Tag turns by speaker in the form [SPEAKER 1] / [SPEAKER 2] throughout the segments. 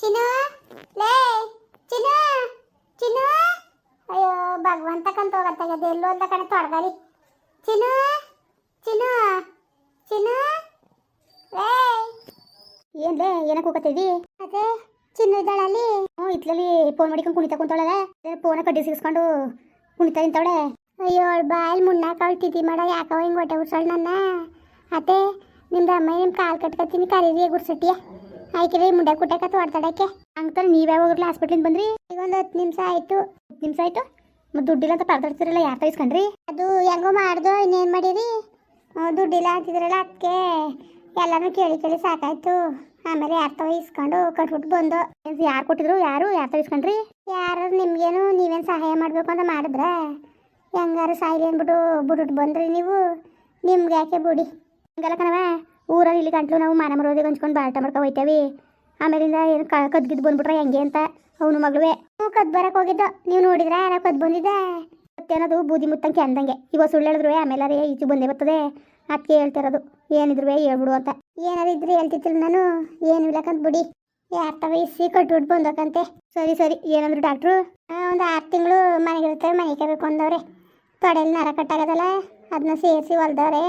[SPEAKER 1] ಚಿನ್ನು? ಲೇ ಚಿನ್ನು ಚಿನ್ನು. ಅಯ್ಯೋ ಭಗವಂತ ಕಂತ ಹೋಗತ್ತಾಗದೆ ಎಲ್ಲೋ ಅಂತ ಕಣೆ ತೊಡ್ದಾರಿ ಚಿನ್ನು ಚಿನ್ನು ಚಿನ್ನು. ಲೇ. ಏನ್ ಲೇ ಏನಕ್ಕೆ ಹೋಗತ್ತಿದ್ವಿ ಅದೇ ಚಿನ್ನು ಇದ್ದಾಳಲ್ಲಿ. ಹ್ಞೂ ಇತ್ಲಲ್ಲಿ ಫೋನ್ ಮಾಡಿಕೊಂಡು ಕುಣಿತ ಕುಂತಾಳಲ್ಲ ಫೋನ ಕಡ್ಡಿ ಸಿಗಿಸ್ಕೊಂಡು ಕುಣಿತಾ ನಿಂತವಳೆ. ಅಯ್ಯೋ ಅವಳು ಬಾಯಲ್ಲಿ ಮುನ್ನಾಕ ಅವಳು ತಿಥಿ ಮಾಡ. ಯಾಕವ ಹಿಂಗೆ ಹೊಟ್ಟೆ ಉರ್ಸೋಳು ನನ್ನ. ಅತ್ತೆ ನಿಮ್ದು ಅಮ್ಮ ನಿಮ್ಮ ಕಾಲು ಕಟ್ಕೊತೀನಿ ಕರೀರಿ ಗುಡ್ಸಟ್ಟಿಯ ಆಯ್ಕಿರಿ ಮುಂಡೆ ಕುಟ್ಟಕ್ಕೆ ತೋಡ್ತಾಡಕ್ಕೆ ಹಂಗ್ತಾನೆ ನೀವು ಯಾವಾಗ ಹೋಗ್ಲಿ ಹಾಸ್ಪಿಟ್ಲಿಂದ ಬಂದ್ರಿ? ಈಗ ಒಂದು ಹತ್ತು ನಿಮಿಷ ಆಯಿತು. ಹತ್ತು ನಿಮಿಷ ಆಯಿತು? ಮತ್ತು ದುಡ್ಡಿಲ್ಲ ಅಂತ ಪರ್ದಾಡ್ತಿರಲ್ಲ ಯಾರು ತಗಿಸ್ಕೊಂಡ್ರಿ? ಅದು ಹೆಂಗೋ ಮಾಡ್ದು ಇನ್ನೇನು ಮಾಡಿರಿ? ದುಡ್ಡಿಲ್ಲ ಅಂತಿದ್ರಲ್ಲ ಅದಕ್ಕೆ ಎಲ್ಲನೂ ಕೇಳಿ ಕೇಳಿ ಸಾಕಾಯ್ತು. ಆಮೇಲೆ ಯಾರು ತಗೋ ಇಸ್ಕೊಂಡು ಕಟ್ಬಿಟ್ಟು ಬಂದು. ಯಾರು ಕೊಟ್ಟಿದ್ರು ಯಾರು ಯಾರು ತಗಿಸ್ಕೊಂಡ್ರಿ? ಯಾರು ನಿಮ್ಗೇನು ನೀವೇನು ಸಹಾಯ ಮಾಡಬೇಕು ಅಂತ ಮಾಡಿದ್ರೆ? ಹೆಂಗಾರು ಸಾಯಿಲಿ ಅಂದ್ಬಿಟ್ಟು ಬಿಟ್ಬಿಟ್ಟು ಬಂದ್ರಿ ನೀವು? ನಿಮ್ಗೆ ಯಾಕೆ ಬಿಡಿ? ಹಂಗಲ್ಲ ಕಣವ ಊರಲ್ಲಿ ಇಲ್ಲಿ ಗಂಟ್ಲು ನಾವು ಮನೆ ಮರೋದಿಗೆ ಹಂಚ್ಕೊಂಡು ಬಾಟ ಮಾಡ್ಕೊ ಹೋಯ್ತೇವಿ. ಆಮೇಲಿಂದ ಏನು ಕ ಕದ್ಗಿದ್ದು ಬಂದ್ಬಿಟ್ರೆ ಹೆಂಗೆ ಅಂತ ಅವನು ಮಗಳುವೆ ಹ್ಞೂ ಕದ್ ಬರಕ್ಕೆ ಹೋಗಿದ್ದು. ನೀವು ನೋಡಿದ್ರೆ ನಾ ಕದ್ ಬಂದಿದ್ದೆ. ಮತ್ತೇನದು, ಬೂದಿ ಮುತ್ತಂಗೆ ಅಂದಂಗೆ. ಇವಾಗ ಸುಳ್ಳು ಹೇಳಿದ್ರು ಆಮೇಲೆ ಅದೇ ಈಚು ಬಂದೇ ಬರ್ತದೆ. ಅದಕ್ಕೆ ಹೇಳ್ತಿರೋದು. ಏನಿದ್ರು ಹೇಳ್ಬಿಡು ಅಂತ. ಏನಾರು ಇದ್ರೆ ಹೇಳ್ತಿತ್ತಿಲ್ಲ ನಾನು. ಏನು ಇಲ್ಲಕಂತ ಬಿಡಿ. ಯಾರ್ತವ ಇಸಿ ಕಟ್ಬಿಟ್ಟು ಬಂದಕ್ಕಂತೆ ಸರಿ ಸರಿ. ಏನಂದ್ರು ಡಾಕ್ಟ್ರು? ಒಂದು ಆರು ತಿಂಗಳು ಮನೆಗಿರ್ತೇವೆ ಮನೆಗೆ ಬೇಕು ಅಂದವ್ರೆ. ತೊಡೆಯಲ್ಲಿ ನರ ಕಟ್ಟಾಗದಲ್ಲ. ಅದನ್ನ ಸೇರಿಸಿ ಹೊಲ್ದವ್ರೆ.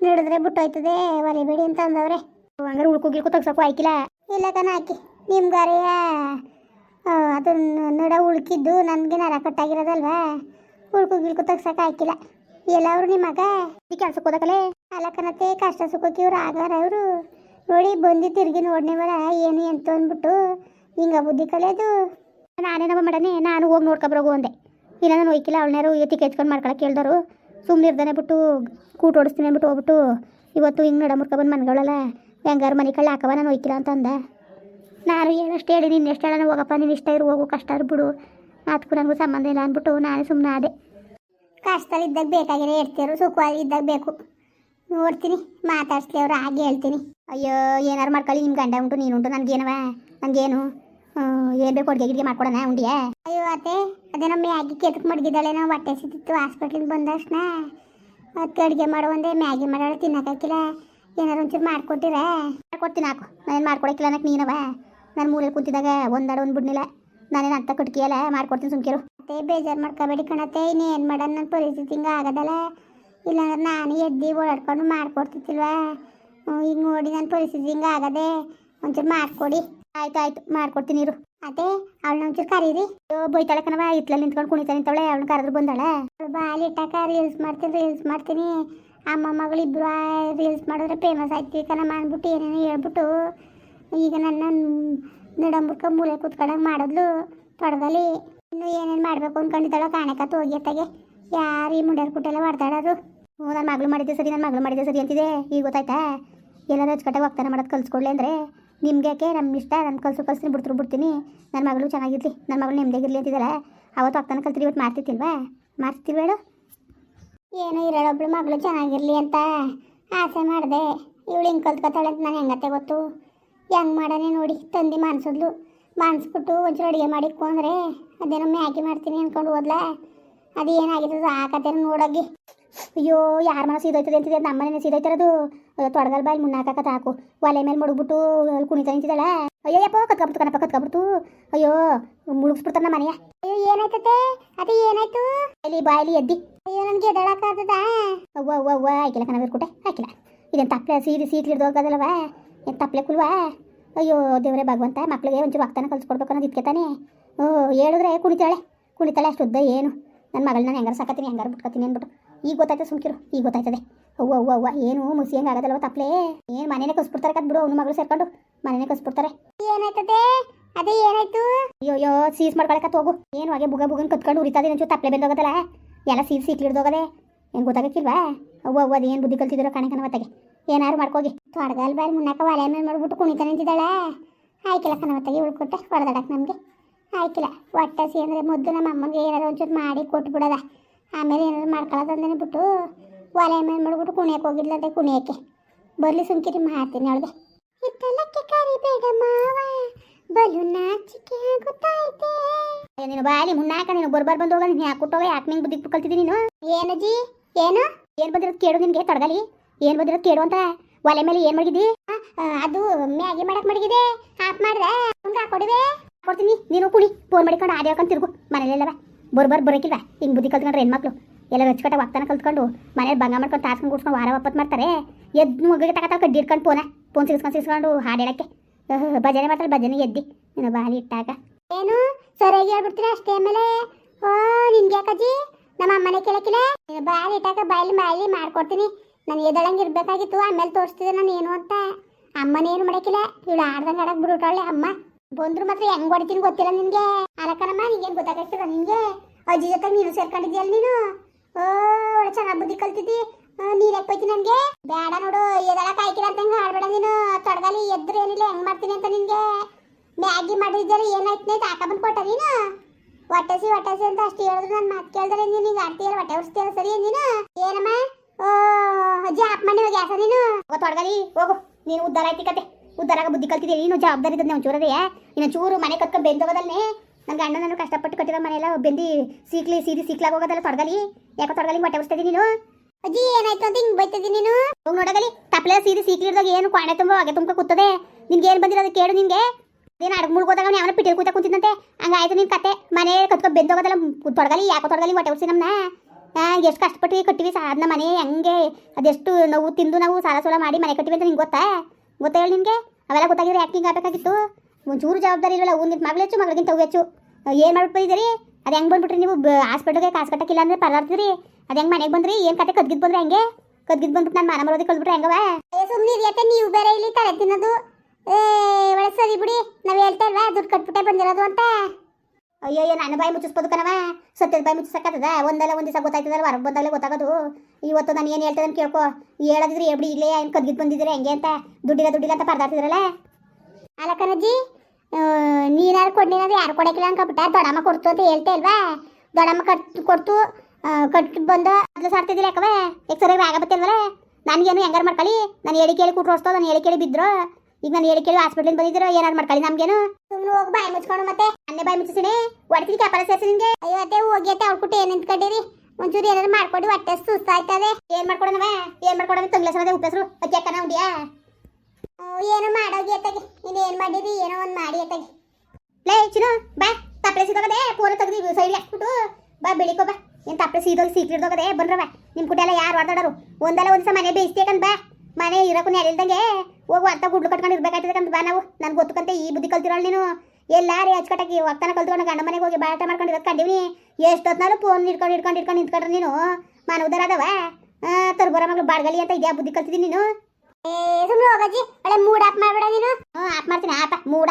[SPEAKER 1] ನಡೆದ್ರೆ ಬಿಟ್ಟೋಯ್ತದೆ ಒಲಿಬೇಡಿ ಅಂತ ಅಂದವ್ರೆ. ಹಂಗಾರೆ ಉಳ್ಕು ತಗ್ಸೋಕು ಆಯ್ಕಿಲ್ಲ ಇಲ್ಲ ಕಣ, ಹಾಕಿ. ನಿಮ್ಗಾರೆಯ ಅದನ್ನ ನಡ ಉಳ್ಕಿದ್ದು ನನಗೆ ನರ ಕಟ್ಟಾಗಿರೋದಲ್ವಾ? ಉಳ್ಕು ಗಿಳ್ಕು ತಗ್ಸೋಕೆ ಹಾಕಿಲ್ಲ. ಎಲ್ಲವ್ರು ನಿಮ್ಮ ಮಗ? ಕೆಲ್ಸಕ್ಕೆ ಹೋದಕಲೇ ಅಲ್ಲ ಕಣತೆ ಕಷ್ಟ ಸುಖಕ್ಕೆ ಇವ್ರು ಆಗಾರ ಇವರು. ನೋಡಿ, ಬಂದು ತಿರುಗಿ ನೋಡ್ನೇವಲ್ಲ ಏನು ಎಂತ ಅಂದ್ಬಿಟ್ಟು. ಹಿಂಗೆ ಬುದ್ಧಿ ಕಲಿಯೋದು ನಾನೇನಪ್ಪ ಮಾಡನೆ? ನಾನು ಹೋಗಿ ನೋಡ್ಕೊಬರೋಗು ಅಂದೆ. ಇಲ್ಲ ನಾನು ಒಯ್ಕಿಲ್ಲ ಅವಳನ್ನಾರು ಎತ್ತಿ ಕೆಚ್ಕೊಂಡು ಮಾಡ್ಕೊಳಕ್ಕೆ ಕೇಳ್ದರು ಸುಮ್ಮನೆ ಇರ್ದಾನೆ ಬಿಟ್ಟು ಕೂಟ್ ಓಡಿಸ್ತೀನಿ ಅಂದ್ಬಿಟ್ಟು ಹೋಗ್ಬಿಟ್ಟು ಇವತ್ತು ಹಿಂಗೆ ನಡ ಮುರ್ಕೊಬಂದು ಮನ್ಗಳಲ್ಲ ಹೆಂಗಾರು ಮನೆ ಕಳ್ಳ ಹಾಕವ ನಾನು ಹೋಯ್ಕಿಲ್ಲ ಅಂತ ಅಂದ ನಾನು ಏನಷ್ಟು ಹೇಳಿ ನಿನ್ನ ಎಷ್ಟು ಹೇಳೋಣ ಹೋಗಪ್ಪ ನೀನು ಇಷ್ಟ ಇರು ಹೋಗು ಕಷ್ಟ ಇರು ಬಿಡು. ಅದಕ್ಕೂ ನನಗೂ ಸಂಬಂಧ ಇಲ್ಲ ಅಂದ್ಬಿಟ್ಟು ನಾನು ಸುಮ್ಮನೆ ಅದೇ ಕಷ್ಟದಲ್ಲಿ ಇದ್ದಾಗ ಬೇಕಾಗಿರೋ ಇರ್ತೀರು ಸುಖವಾಗಿ ಇದ್ದಾಗ ಬೇಕು. ನೋಡ್ತೀನಿ ಮಾತಾಡ್ಸ್ಲಿ ಅವ್ರು ಹಾಗೆ ಹೇಳ್ತೀನಿ. ಅಯ್ಯೋ ಏನಾರು ಮಾಡ್ಕೊಳ್ಳಿ ನಿಮ್ಮ ಗಂಡ ಉಂಟು ನೀನು ಉಂಟು ನನಗೇನವ? ನನಗೇನು? ಏನು ಬೇಕು ಅಡುಗೆ ಗಿಡ್ಗೆ ಮಾಡ್ಕೊಡೋಣ ಉಂಡಿಯಾ? ಅಯ್ಯೋ ಅತ್ತೆ ನಮ್ಮ ಮ್ಯಾಗಿ ಕೆದಕ್ ಮಡಗಿದ್ದಾಳೆ ನಾವು ಹೊಟ್ಟೆ ಸಿದ್ದಿತ್ತು ಹಾಸ್ಪಿಟ್ಲಿಂದ ಬಂದ ಮತ್ತೆ ಅಡ್ಗೆ ಅಡುಗೆ ಒಂದೇ ಮ್ಯಾಗಿ ಮಾಡೋಣ ತಿನ್ನಕಾಕಿಲ್ಲ ಏನಾರು ಒಂಚೂರು ಮಾಡ್ಕೊಟ್ಟಿರ. ಮಾಡ್ಕೊಡ್ತೀನಿ ಹಾಕು ನಾನೇನು ಮಾಡ್ಕೊಡಕ್ಕಿಲ್ಲ ಅನ್ನಕ್ಕೆ ನೀನವ. ನಾನು ಮೂಲೆ ಕೂತಿದಾಗ ಒಂದಾಡ ಒಂದು ಬಿಡ್ನಿಲ್ಲ. ನಾನೇನು ಅಂತ ಕಟ್ಕಿಯಲ್ಲ, ಮಾಡ್ಕೊಡ್ತೀನಿ ಸುಮ್ಕಿರು. ಮತ್ತೆ ಬೇಜಾರು ಮಾಡ್ಕೋಬೇಡಿ ಕಣತ್ತೆ. ಇನ್ನೇನು ಮಾಡೋಣ? ನನ್ನ ಪರಿಸ್ಥಿತಿ ಹಿಂಗೆ ಆಗೋದಲ್ಲ. ಇಲ್ಲಾಂದ್ರೆ ನಾನು ಎದ್ದು ಓಡಾಡ್ಕೊಂಡು ಮಾಡ್ಕೊಡ್ತಿತ್ತಿಲ್ವಾ ಈಗ ನೋಡಿ ನನ್ನ ಪರಿಸ್ಥಿತಿ ಹಿಂಗೆ ಆಗದೆ. ಒಂಚೂರು ಮಾಡ್ಕೊಡಿ. ಆಯ್ತು ಆಯ್ತು. ಮಾಡ್ಕೊಡ್ತೀನಿ ಇರು. ಅದೇ ಅವಳನ್ನ ಒಂಚೂರು ಕರೀರಿ ಅಯ್ಯೋ ಬೈತಾಳೆ ಕಣವ ಇತ್ಲಲ್ಲಿ ನಿಂತ್ಕೊಂಡು ಕುಣಿತಾ ನಿಂತವಳೆ ಅವಳನ್ನ ಕರೆದ್ರು ಬಂದಾಳೆ. ಬಾಯಲ್ಲಿ ಇಟ್ಟಾಕ ರೀಲ್ಸ್ ಮಾಡ್ತೀನಿ ರೀಲ್ಸ್ ಮಾಡ್ತೀನಿ. ಅಮ್ಮ ಮಗಳು ಇಬ್ರು ರೀಲ್ಸ್ ಮಾಡಿದ್ರೆ ಫೇಮಸ್ ಆಯ್ತು ಕಣಮ್ಮ ಅಂದ್ಬಿಟ್ಟು ಏನೇನೋ ಹೇಳ್ಬಿಟ್ಟು ಈಗ ನನ್ನ ನಡಂಬರ್ಕ ಮೂಲೆ ಕೂತ್ಕೊಂಡಂಗೆ ಮಾಡಿದ್ಲು ತೊಡಗಲಿ. ಇನ್ನು ಏನೇನು ಮಾಡಬೇಕು ಅಂದ್ಕೊಂಡಿದ್ದಾಳೋ ಕಾಣಕತ್ತು ಹೋಗಿತ್ತಾಗೆ ಯಾರು ಈ ಮುಂಡ್ಯಾರ ಕುಟ್ಟೆಲ್ಲ ಮಾಡ್ತಾಡೋದು ಹ್ಞೂ ನನ್ನ ಮಗಳು ಮಾಡಿದ್ದೆ ಸರಿ ನನ್ನ ಮಗಳು ಮಾಡಿದ್ದೆ ಸರಿ ಅಂತಿದೆ. ಈಗ ಗೊತ್ತಾಯ್ತಾ? ಎಲ್ಲರೂ ಅಚ್ಚುಕಟ್ಟಾಗಿ ವಾಗ್ದಾನ ಮಾಡೋದು ಕಲ್ಸ್ಕೊಡ್ಲಿ ಅಂದರೆ. ನಿಮ್ಗೆ ಯಾಕೆ ನಮ್ಮ ಇಷ್ಟ? ನಾನು ಕಲ್ಸು ಕಲ್ಸಿನ ಬಿಡ್ತರು ಬಿಡ್ತೀನಿ. ನನ್ನ ಮಗಳು ಚೆನ್ನಾಗಿರ್ಲಿ ನನ್ನ ಮಗಳು ನೆಮ್ಮದಿಗಿರಲಿ ಅಂತಿದ್ದಾಳೆ ಅವತ್ತು ಅಕ್ಕನ ಕಲ್ತಿರಿ, ಇವತ್ತು ಮಾಡ್ತಿತ್ತಿಲ್ವಾ ಮಾಡ್ತಿರ್ಬೇಡ ಹೇಳು. ಏನೋ ಇರೋಳೊಬ್ಳು ಮಗಳು ಚೆನ್ನಾಗಿರಲಿ ಅಂತ ಆಸೆ ಮಾಡಿದೆ. ಇವಳು ಹಿಂಗೆ ಕಲ್ತ್ಕೊತಾಳೆ ಅಂತ ನಾನು ಹೆಂಗತ್ತೆ ಗೊತ್ತು? ಹೆಂಗೆ ಮಾಡೋಣ ನೋಡಿ, ತಂದು ಮಾನ್ಸಿದ್ಲು. ಮಾನ್ಸ್ಬಿಟ್ಟು ಒಂಚೂರು ಅಡುಗೆ ಮಾಡಿಕ್ಕು ಅಂದರೆ ಅದೇನೋ ಮ್ಯಾಗಿ ಮಾಡ್ತೀನಿ ಅಂದ್ಕೊಂಡು ಹೋದ್ಲಾ? ಅದು ಏನಾಗಿರ್ತದೆ ಆ ಕತೆ ನೋಡೋಗಿ. ಅಯ್ಯೋ ಯಾರ ಮನ ಸೀದೋಯ್ತದೆ ಅಂತಿದೆ ನಮ್ಮ ಮನೆ ಸೀದೋಯ್ತಾರದು. ತೊಡಗಲ್ ಬಾಯಿ ಮುನ್ನಾಕತ್ತ ಹಾಕು ಒಲೆ ಮೇಲೆ ಮಡಗ್ಬಿಟ್ಟು ಅಲ್ಲಿ ಕುಣಿತ ನಿಂತಿದ್ದಾಳೆ. ಅಯ್ಯೋ ಯಪ್ಪ ಕತ್ಕೊಬಿಡ್ತು ಕಣಪ್ಪ ಕತ್ಕೊಬಿಡ್ತು. ಅಯ್ಯೋ ಮುಳುಗಿಸ್ಬಿಡ್ತಾರ ನಮ್ಮ ಮನೆಯ. ಅಯ್ಯೋ ಏನಾಯ್ತತೆ ಅದು ಏನಾಯ್ತು? ಇಲ್ಲಿ ಬಾಯಲ್ಲಿ ಎದ್ದಿ. ಅಯ್ಯೋ ನನಗೆ ಎದಳಕ್ಕಾಗ್ತದ ಅವ್ವ ಅವ್ವ ಅವ್ವ ಆಯ್ಕಿಲ್ಲ ಕಣ ಬಿರ್ಕೊಟ್ಟೆ ಹಾಕಿಲ್ಲ. ಇದೇನು ತಪ್ಪಲೆ ಸೀರಿ ಸೀಟ್ಲಿ ಹಿಡ್ದೋಗದಲ್ವ ಏನು ತಪ್ಪಲೆ ಕುಲ್ವಾ? ಅಯ್ಯೋ ದೇವರೇ ಭಗವಂತ ಮಕ್ಳಿಗೆ ಒಂಚೂರು ವಾಗ್ದಾನ ಕಲ್ಸ್ಕೊಡ್ಬೇಕು ಅನ್ನೋದು ಇದ್ಕೆತಾನೆ ಓ ಹೇಳಿದ್ರೆ ಕುಣಿತಾಳೆ. ಕುಣಿತಾಳೆ ಅಷ್ಟುದ್ದ ಏನು. ನನ್ನ ಮಗಳನ್ನ ನಾನು ಹೆಂಗಾರು ಸಾಕತ್ತೀನಿ ಹೆಂಗಾರು ಬಿಟ್ಕೊತೀನಿ ಅಂದ್ಬಿಟ್ಟು. ಈಗ ಗೊತ್ತಾಯ್ತದೆ ಸುಮ್ಕಿರು. ಈಗ ಗೊತ್ತಾಯ್ತದೆ. ಅವ್ವ ಅವ್ವ ಅವ್ವ. ಏನು ಮುಸಿ ಹೆಂಗೆ ಆಗೋದಲ್ವ ತಪ್ಪಲೆ ಏನು ಮನೇನೆ ಕಸ್ಬಿಡ್ತಾರೆ ಕದ್ ಬಿಡು ಅವ್ನ ಮಗಳು ಸೇರ್ಕೊಂಡು. ಮನೇನೆ ಕಸ್ಬಿಡ್ತಾರೆ ಏನಾಯ್ತದೆ? ಅದೇ ಏನಾಯ್ತು? ಅಯ್ಯೋ ಅಯ್ಯೋ ಸೀಸ್ ಮಾಡ್ಕೊಳಕತ್ ಹೋಗು. ಏನು ಹಾಗೆ ಬುಗ ಬುಗನ್ ಕತ್ಕೊಂಡು ಉರಿತದೆ ಒಂಚೂರು ತಪ್ಪಲೆ ಬೆಂದೋಗದಲ್ಲ? ಎಲ್ಲ ಸೀಸ್ ಸೀಕ್ಲಿಡ್ದೋಗದೆ ಏನು ಗೊತ್ತಾಗಕ್ಕಿಲ್ವಾ? ಅವ್ವ ಅವ್ವ ಅದೇನು ಬುದ್ಧಿ ಕಲ್ತಿದ್ದೀರೋ ಕಣೆ ಮತ್ತಾಗೆ ಏನಾರು ಮಾಡ್ಕೋಗಿ. ತೊಡಗಲ್ ಬಾರಿ ಮುನ್ನಾಕ ಒಲೆ ಮೇಲೆ ಮಾಡ್ಬಿಟ್ಟು ಕುಣಿತ ನಿಂತಿದ್ದಾಳೆ ಆಯ್ಕಿಲ್ಲ ಕನವತ್ತಾಗಿ ಉಳ್ಕೊಟ್ಟೆ ಹೊಡೆದಾಡಕ್ಕೆ ನಮಗೆ. ಆಯ್ಕಿಲ್ಲ ಒಟ್ಟ ಸಿ ಅಂದರೆ ಮೊದಲು ನಮ್ಮ ಅಮ್ಮಂಗೆ ಏನಾರು ಒಂಚೂರು ಮಾಡಿ ಕೊಟ್ಬಿಡೋದ. ಆಮೇಲೆ ಏನಾದ್ರು ಮಾಡ್ಕೊಳ್ಳೋದಂದೇ ಬಿಟ್ಟು ಒಲೆ ಮೇಲೆ ಮಾಡ್ಬಿಟ್ಟು ಕುಣಿಯಕ್ಕೆ ಹೋಗಿದ್ಲಂತೆ ಕುಣಿಯಕ್ಕೆ. ಬರಲಿ ಸುಮ್ಕಿರಿ ಮಾಡ್ತೀನಿ ಅವಳಿಗೆ. ಹಿತ್ತಲಕ್ಕೆ ಕರಿಬೇಡ ಮಾವ ಬಲು ನಾಚಿಕೆ ಆಗುತ್ತೈತೆ ನೀನು ಬಾಲಿ ಮುನ್ನಾಕ ನೀನು ಬರ್ಬಾರ್ ಬಂದು ಹೋಗ ನೀನು ಯಾಕೆ ಕೊಟ್ಟೋಗ ಯಾಕೆ ನಿಂಗೆ ಬುದ್ಧಿ ಕಲ್ತಿದ್ದೀನಿ ನೀನು? ಏನಜ್ಜಿ ಏನು? ಏನು ಬಂದಿರೋದು ಕೇಳು ನಿನಗೆ ತಡಗಲಿ. ಏನು ಬಂದಿರೋದು ಕೇಳು ಅಂತ. ಒಲೆ ಮೇಲೆ ಏನು ಮಾಡಿದ್ದಿ ಅದು ಮ್ಯಾಗಿ ಮಾಡಕ್ಕೆ ಮಡಗಿದೆ ಹಾಫ್ ಮಾಡ್ದೆ. ಹಂಗೆ ಮಾಡ್ಕೊಡಿವೆ ಕೊಡ್ತೀನಿ. ನೀನು ಕುಣಿ ಫೋನ್ ಮಾಡಿಕೊಂಡು ಆಡಿ ತಿರುಗು. ತಿರುಗು ಮನೇಲೆಲ್ಲವ ಬರ್ ಬರ್ ಬರೋಕಿಲ್ವಾ ಹಿಂಗೆ ಬುದ್ಧಿ ಕಲ್ತ್ಕೊಂಡ್ರೆ ಹೆಣ್ಮಕ್ಳು. ಎಲ್ಲ ರಚ್ಕಟ್ಟ ವಾಗ್ತಾನ ಕಲ್ತ್ಕೊಂಡು ಮನೇಲಿ ಬಂಗ ಮಾಡ್ಕೊಂಡು ತಾಸ್ಕೊಂಡು ಕೂಡ್ಸ್ಕೊಂಡು ವಾರ ವಾಪತ್ ಮಾಡ್ತಾರೆ. ಎದ್ದು ಮಗುಗೆ ತಗತ್ತ ಕಡ್ಡಿ ಪೋನ. ಫೋನ ಫೋನ್ ಸಿಗಿಸ್ಕೊಂಡು ಸಿಗಿಸ್ಕೊಂಡು ಹಾಡು ಹೇಳಕ್ಕೆ ಭಜನೆ ಮಾಡ್ತಾರೆ, ಭಜನೆ ಎದ್ದಿ. ನೀನು ಬಾಲಿ ಇಟ್ಟಾಗ. ಏನು? ಸರಿಯಾಗಿ ಹೇಳ್ಬಿಡ್ತೀನಿ ಅಷ್ಟೇ ಆಮೇಲೆ? ಓ, ನಿನ್ಗೆ ಯಾಕಜ್ಜಿ? ನಮ್ಮ ಅಮ್ಮನೆ ಕೇಳಕ್ಕಿಲ್ಲ? ನೀನು ಬಾಲಿ ಇಟ್ಟಾಗ ಬಾಯಲ್ಲಿ ಬಾಯಲ್ಲಿ ಮಾಡ್ಕೊಡ್ತೀನಿ. ನಾನು ಎದಳಂಗೆ ಇರಬೇಕಾಗಿತ್ತು, ಆಮೇಲೆ ತೋರಿಸ್ತಿದ್ದೆ ನಾನು ಏನು ಅಂತ. ಅಮ್ಮನೇನು ಮಾಡಕ್ಕಿಲ್ಲ. ಇವಳು ಆಡ್ದಂಗೆ ಆಡಕ್ಕೆ ಬಿಡ್ಬಿಟ್ಟಾಳೆ ಅಮ್ಮ. ಬಂದ್ರು ಮಾತ್ರ ಹೆಂಗ್ ಹೊಡಿತೀನಿ ಗೊತ್ತಿಲ್ಲ ನಿನ್ಗೆ. ಅಲಕ್ಕನಮ್ಮ ನಿಂಗೇನ್ ಗೊತ್ತಾಗ್ತದ ನಿನ್ಗೆ? ಅಜ್ಜಿ ಜೊತೆ ನೀನು ಸೇರ್ಕೊಂಡಿದ್ಯಲ್ಲ ನೀನು? ಓ, ಒಳ್ಳೆ ಚೆನ್ನಾಗಿ ಬುದ್ಧಿ ಕಲ್ತಿದ್ದಿ. ನೀರ್ ಹೋಯ್ತಿ ನನ್ಗೆ? ಬೇಡ ನೋಡು, ಎದಳ ಆಯ್ಕಿಲ್ಲ ಅಂತ ಹೆಂಗ್ ಆಡ್ಬೇಡ ನೀನು? ತೊಡಗಲಿ, ಎದ್ರು ಏನಿಲ್ಲ, ಹೆಂಗ್ ಮಾಡ್ತೀನಿ ಅಂತ ನಿನ್ಗೆ? ಮ್ಯಾಗಿ ಮಾಡಿದ್ರೆ ಏನಾಯ್ತು ಅಂತ ಹಾಕ ಬಂದ್ ಕೊಟ್ಟ ನೀನು? ಹೊಟ್ಟೆಸಿ ಹೊಟ್ಟೆಸಿ ಅಂತ ಅಷ್ಟು ಹೇಳಿದ್ರು, ನಾನು ಮಾತು ಕೇಳಿದ್ರೆ ನೀನು ಈಗ ಆಡ್ತೀಯ ಹೊಟ್ಟೆ ಉರ್ಸ್ತೀಯಲ್ಲ ಸರಿ ನೀನು? ಏನಮ್ಮ? ಓ, ಅಜ್ಜಿ, ಆಪ್ ಮಾಡಿ ಹೋಗಿ ನೀನು? ಹೋಗೋ, ತೊಡಗಲಿ, ಹೋಗು, ನೀನು ಉದ್ದಾರ ಆಯ್ತಿ ಕತೆ. ಉದ್ದಾರಾಗ ಬುದ್ಧಿ ಕಲ್ತಿದ್ದೀಯ ನೀನು ಜವಾಬ್ದಾರಿ ಇದ್ದದ್ದು ಒಂಚೂರದೇ ಇನ್ನು ಚೂರು ಮನೆ ಕತ್ಕೊಂಡು ಬೆಂದೋಗೋದಲ್ಲೇ ನನ್ನ ಗಂಡ ನಾನು ಕಷ್ಟಪಟ್ಟು ಕಟ್ಟಿರೋ ಮನೆಯೆಲ್ಲ ಬೆಂದಿ ಸೀಕ್ಲಿ ಸೀದಿ ಸೀಕ್ಲಾಗ ಹೋಗೋದಲ್ಲ ತೊಡಗಲಿ ಯಾಕೋ ತೊಡಗಲಿ ಹೊಟ್ಟೆ ಉರ್ಸ್ತಿದ್ದಿ ನೀನು? ಅಜ್ಜಿ ಏನಾಯ್ತು ಅಂತ ಹಿಂಗ್ ಬೈತಿದ್ದಿ ನೀನು? ಹೋಗಿ ನೋಡಗಲಿ ತಪ್ಪಲೆ ಸೀದಿ ಸೀಕ್ಲಿಡ್ದಾಗ ಏನು ಕ್ವಾಣೆ ತುಂಬ ಹೊಗೆ ತುಂಬ ಕೂತದೆ? ನಿನ್ಗೆ ಏನು ಬಂದಿರೋದು ಕೇಳು ನಿಮಗೆ ಅದೇನು ಅಡುಗೆ ಮುಳ್ಗೋದಾಗ ಅವನ ಪಿಟೀಲ್ ಕೂತ ಕುಂತಿದ್ದಂತೆ ಹಂಗಾಯ್ತು ನಿನ್ ಕತೆ. ಮನೆ ಕತ್ಕೊ ಬೆಂದೋಗೋದಲ್ಲ ತೊಡಗಲಿ ಯಾಕೋ ತೊಡಗಲಿ ಹೊಟ್ಟೆ ಉರ್ಸಿ ನಮ್ಮನ್ನ ಎಷ್ಟು ಕಷ್ಟಪಟ್ಟು ಕಟ್ಟಿವಿ ಅದನ್ನ ಮನೆ ಹೆಂಗೆ? ಅದೆಷ್ಟು ನೋವು ತಿಂದು ನಾವು ಸಾಲ ಸೋಲ ಮಾಡಿ ಮನೆ ಕಟ್ಟಿವಿ ಅಂತ ನಿಂಗೆ ಗೊತ್ತಾ? ಗೊತ್ತಾ ಹೇಳಿ ನಿನಗೆ? ಅವೆಲ್ಲ ಗೊತ್ತಾಗಿದ್ರೆ ಆ್ಯಕ್ಟಿಂಗ್ ಆಗಬೇಕಾಗಿತ್ತು. ಒಂಚೂರು ಜವಾಬ್ದಾರಿ ಇರಲ್ಲ ಊರಿನ ಮಗಳು ಹೆಚ್ಚು ಮಗಳಿಗಿಂತ ಹೂ ಹೆಚ್ಚು. ಏನು ಮಾಡ್ಬಿಟ್ಟಿದ್ದೀರಿ ಅದು ಹೆಂಗೆ ಬಂದ್ಬಿಟ್ರಿ ನೀವು? ಹಾಸ್ಪಿಟ್ಲಿಗೆ ಕಾಸು ಕಟ್ಟಕ್ಕಿಲ್ಲ ಅಂದ್ರೆ ಪರದಾಡ್ತಿದ್ರಿ. ಅದು ಹೆಂಗೆ ಮನೆಗೆ ಬಂದ್ರಿ? ಏನು ಕತೆ ಕದ್ಗಿದ್ ಬಂದ್ರೆ ಹೆಂಗೆ? ಕದ್ಗಿದ್ ಬಂದ್ಬಿಟ್ಟು ನಾನು ಮಾನ ಮರೋದಕ್ಕೆ ಕಲ್ಬಿಟ್ರೆ ಹೆಂಗವ ಸುಮ್ಮನೆ ಯಾಕೆ ನೀವು ಬೇರೆ ಇಲ್ಲಿ ತಲೆ ತಿನ್ನೋದು. ಏ ಒಳ್ಳೆ ಸರಿ ಬಿಡಿ. ನಾವು ಹೇಳ್ತಾ ಇಲ್ವಾ ದುಡ್ಡು ಕಟ್ಬಿಟ್ಟೆ ಬಂದಿರೋದು ಅಂತ? ಅಯ್ಯೋ ಅಯ್ಯೋ ನನ್ನ ಬಾಯಿ ಮುಚ್ಚಿಸ್ಬೋದು ಕಣವ ಸತ್ಯದ ಬಾಯಿ ಮುಚ್ಚಿಸಕ್ಕತ್ತದ ಒಂದಲ್ಲ ಒಂದು ದಿವಸ ಗೊತ್ತಾಯ್ತದಲ್ಲ ಹೊರಗೆ ಬಂದಾಗಲೇ ಗೊತ್ತಾಗೋದು. ಇವತ್ತು ನಾನು ಏನು ಹೇಳ್ತದೆ ಅಂತ ಕೇಳ್ಕೊ. ಹೇಳೋದಿದ್ರೆ ಎಬ್ಡಿ ಇಲ್ಲೇ ಏನು ಕದ್ಗಿದ್ ಬಂದಿದ್ರೆ ಹೆಂಗೆ ಅಂತ? ದುಡ್ಡಿಲ್ಲ ದುಡ್ಡಿಲ್ಲ ಅಂತ ಪರದಾಡ್ತಿದ್ರಲ್ಲ? ಅಲ್ಲ ಕಣಜ್ಜಿ ನೀನಾರು ಕೊಡ್ಲಿಲ್ಲ ಯಾರು ಕೊಡಕ್ಕಿಲ್ಲ ಅನ್ಕೊಬಿಟ್ಟ ದೊಡಮ್ಮ ಕೊಡ್ತು ಅಂತ ಹೇಳ್ತಾ ಇಲ್ವಾ ದೊಡಮ್ಮ ಕಟ್, ಕೊಡ್ತು ಕಟ್ ಬಂದು ಅದ್ಲ ಸಾಡ್ತಿದ್ದಿಲ್ಲ ಯಾಕವೇ ಈಗ ಸರಿಯಾಗಿ ಆಗ ಬತ್ತಿಲ್ವಲ್ಲ ನನಗೇನು ಹೆಂಗಾರು ಮಾಡ್ಕೊಳ್ಳಿ? ನಾನು ಹೇಳಿ ಕೇಳಿ ಕೂಟ್ರೋಸ್ತೋ ನಾನು ಹೇಳಿ ಕೇಳಿ ಬಿದ್ರು ಈಗ ನಾನು ಹೇಳಿ ಕೇಳಿ ಹಾಸ್ಪಿಟ್ಲಿಂದ ಬಂದಿದ್ರು ಏನಾರು ಮಾಡ್ಕೊಳ್ಳಿ ನಮ್ಗೇನು? ಸುಮ್ಮನೆ ಹೋಗಿ, ಬಾಯಿ ಮುಚ್ಕೊಂಡು ಮತ್ತೆ. ಅನ್ನೇ ಬಾಯಿ ಮುಚ್ಚಿಸಿನಿ. ಒಡ್ತೀನಿ ಕ್ಯಾಪಲ್ ಸೇರಿಸಿ ನಿಮಗೆ ಅಯ್ಯೋ ಅದೇ ಹೋಗಿ ಅತ್ತೆ ಅವ್ರ ಕುಟ್ಟಿ ಏನು ನಿಂತ್ಕೊಂಡಿರಿ? ಒಂಚೂರು ಏನಾದ್ರು ಮಾಡ್ಕೊಡಿ ಹೊಟ್ಟೆ ಸುಸ್ತಾಯ್ತದೆ. ಏನ್ ಮಾಡ್ಕೊಡೋಣವ? ಏನ್ ಮಾಡ್ಕೊಡೋಣ? ತಂಗ್ಲಸರದೆ ಉಪ್ಪೆಸರು. ಅಕ್ಕಿ ಅಕ್ಕನ ಉಂಡಿಯಾ? ಏನೋ ಮಾಡೋಗಿ ಅತ್ತಗೆ. ನೀನು ಏನು ಮಾಡಿರಿ ಏನೋ ಒಂದ್ ಮಾಡಿ ಅತ್ತಗೆ. ಲೇ ಚಿನ್ನು ಬಾ. ತಪ್ಪಲೆ ಸಿದೋಗದೆ ಪೂರ ತೆಗ್ದು ಸೈಡ್ ಹಾಕ್ಬಿಟ್ಟು ಬಾ ಬೆಳಿಕೋ ಬಾ. ಏನ್ ತಪ್ಪಲೆ ಸೀದೋಗಿ ಸೀಕ್ಲಿಡ್ದೋಗದೆ ಬನ್ರವ ನಿಮ್ ಕುಟೆಲ್ಲ ಯಾರು ಹೊಡೆದಾಡರು ಒಂದಲ್ಲ ಒಂದ್ಸ ಮನೆ ಬೇಯಿಸ್ಬೇಕಂತ ಬಾ. ಮನೆ ಇರೋಕು ನೆಲಿಲ್ದಂಗೆ ಹೋಗು ಅಂತ ಗುಡ್ಲು ಕಟ್ಕೊಂಡು ಇರ್ಬೇಕಾಯ್ತದಂತ ಬಾ ನಾವು. ನನ್ಗೆ ಗೊತ್ತುಕಂತೆ ಈ ಬುದ್ಧಿ ಕಲ್ತಿರೋಳು ನೀನು. ಎಲ್ಲಾರು ಹಚ್ಕಟ್ಟಾಗಿ ಹೋಗ್ತಾನೆ ಕಲ್ತ್ಕೊಂಡು ಗಂಡ ಮನೆಗೆ ಹೋಗಿ ಬಾಟ ಮಾಡ್ಕೊಂಡು ಇರೋದು ಕಂಡಿವ್ನಿ? ಎಷ್ಟೊತ್ನಾಲು ಫೋನ್ ಹಿಡ್ಕೊಂಡು ಹಿಡ್ಕೊಂಡು ಹಿಡ್ಕೊಂಡು ನಿಂತ್ಕೊಂಡ್ರೆ ನೀನು? ಮಾನವದರ ಅದಾವ? ತರ್ಬರ ಮಗಳು ಬಾಡ್ಗಲಿ ಅಂತ ಇದ್ಯಾ ಬುದ್ಧಿ ಕಲ್ತಿದ್ದೀನಿ ನೀನು? ಏ ಸುಮ್ಮನೆ ಹೋಗಜ್ಜಿ ಒಳ್ಳೆ ಮೂಡ್ ಆಫ್ ಮಾಡ್ಬೇಡ ನೀನು. ಹ್ಞೂ ಆಫ್ ಮಾಡ್ತೀನಿ ಆಪ ಮೂಡ.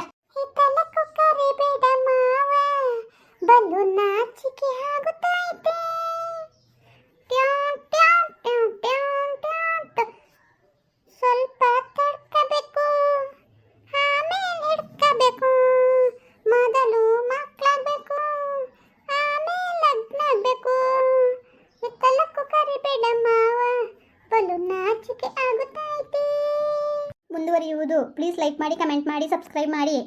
[SPEAKER 1] ಪ್ಲೀಸ್ ಲೈಕ್ ಮಾಡಿ ಕಮೆಂಟ್ ಮಾಡಿ ಸಬ್ಸ್ಕ್ರೈಬ್ ಮಾಡಿ.